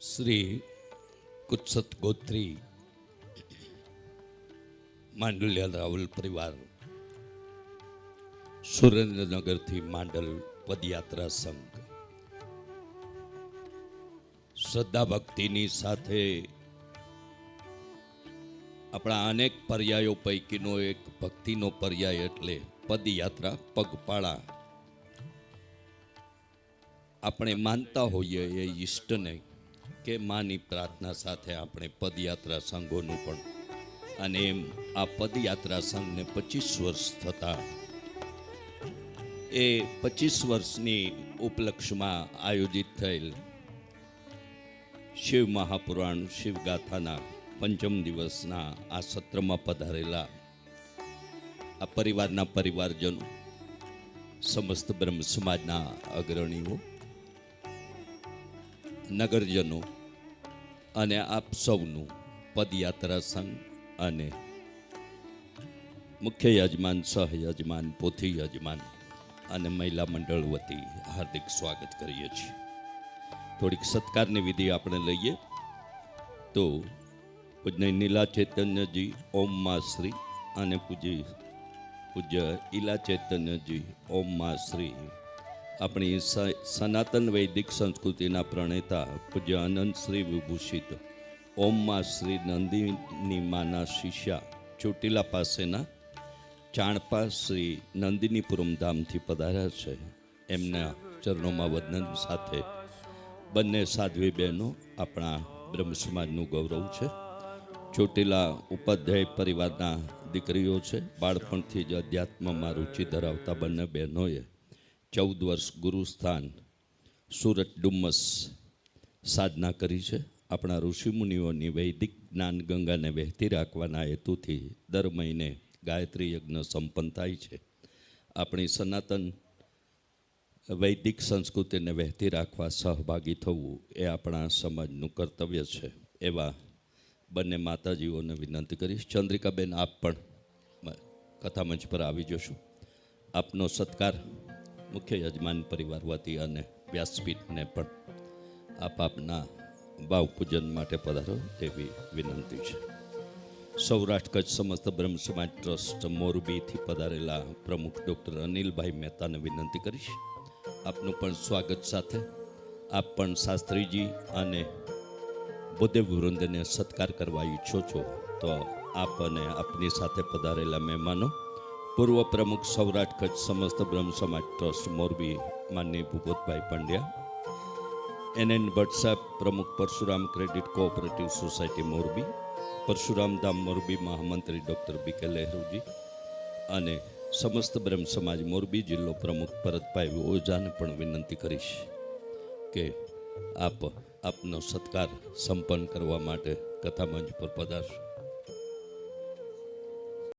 શ્રી કુત્સત ગોત્રી માંડલિયા રાવલ પરિવાર સુરેન્દ્રનગરથી માંડલ પદયાત્રા સંઘ. શ્રદ્ધા ભક્તિની સાથે આપણા અનેક પર્યાયો પૈકીનો એક ભક્તિનો પર્યાય એટલે પદયાત્રા પગપાળા. આપણે માનતા હોઈએ એ ઈષ્ટને કે માની પ્રાર્થના સાથે આપણે પદયાત્રા સંઘોનું પણ અને એમ આ પદયાત્રા સંઘને પચીસ વર્ષ થતા એ પચીસ વર્ષની ઉપલક્ષમાં આયોજિત થયેલ શિવ મહાપુરાણ શિવગાથાના પંચમ દિવસના આ સત્રમાં પધારેલા આ પરિવારના પરિવારજનો, સમસ્ત બ્રહ્મ સમાજના અગ્રણીઓ નગરજનો અને આપ સૌનું પદયાત્રા સંઘ અને મુખ્ય યજમાન, સહ યજમાન, પોથી યજમાન અને મહિલા મંડળ વતી હાર્દિક સ્વાગત કરીએ છીએ. થોડીક સત્કારની વિધિ આપણે લઈએ. તો પૂજ્ય નીલા ચૈતન્યજી, ઓમમાં શ્રી અને પૂજ્ય પૂજ્ય ઈલા ચૈતન્યજી, ઓમમાં શ્રી આપણી સનાતન વૈદિક સંસ્કૃતિના પ્રણેતા પૂજ્ય અનંત શ્રી વિભૂષિત, ઓમમાં શ્રી નંદિની માના શિષ્યા ચોટીલા પાસેના ચાણપા શ્રી નંદિનીપુરમ ધામથી પધાર્યા છે. એમના ચરણોમાં વંદન સાથે બંને સાધ્વી બહેનો આપણા બ્રહ્મ સમાજનું ગૌરવ છે. ચોટીલા ઉપાધ્યાય પરિવારના દીકરીઓ છે. બાળપણથી જ અધ્યાત્મમાં રુચિ ધરાવતા બંને બહેનોએ ચૌદ વર્ષ ગુરુસ્થાન સુરત ડુમ્મસ સાધના કરી છે. આપણા ઋષિમુનિઓની વૈદિક જ્ઞાન ગંગાને વહેતી રાખવાના હેતુથી દર મહિને ગાયત્રી યજ્ઞ સંપન્ન થાય છે. આપણી સનાતન વૈદિક સંસ્કૃતિને વહેતી રાખવા સહભાગી થવું એ આપણા સમાજનું કર્તવ્ય છે. એવા બંને માતાજીઓને વિનંતી કરીશ. ચંદ્રિકાબેન, આપ પણ કથામંચ પર આવી જશો. આપનો સત્કાર. મુખ્ય યજમાન પરિવાર વતી અને વ્યાસપીઠને પણ આપ આપના ભાવ પૂજન માટે પધારો તેવી વિનંતી છે. સૌરાષ્ટ્ર કચ્છ સમસ્ત બ્રહ્મ સમાજ ટ્રસ્ટ મોરબીથી પધારેલા પ્રમુખ ડૉક્ટર અનિલભાઈ મહેતાને વિનંતી કરીશ. આપનું પણ સ્વાગત સાથે આપ પણ શાસ્ત્રીજી અને બુદ્ધેવ વૃંદને સત્કાર કરવા ઈચ્છો છો તો આપ અને આપની સાથે પધારેલા મહેમાનો પૂર્વ પ્રમુખ સૌરાષ્ટ્ર કચ્છ સમસ્ત બ્રહ્મ સમાજ ટ્રસ્ટ મોરબી માનની ભૂપતભાઈ પંડ્યા એન ભટ્ટ સાહેબ પ્રમુખ Parshuram credit cooperative society Morbi, Parshuram Dham Morbi મહામંત્રી ડૉક્ટર બી કે લહેરુજી અને સમસ્ત બ્રહ્મ સમાજ મોરબી જિલ્લો પ્રમુખ ભરતભાઈ ઓઝાને પણ વિનંતી કરીશ કે આપ આપનો સત્કાર સંપન્ન કરવા માટે કથામંચ પર પધારશો.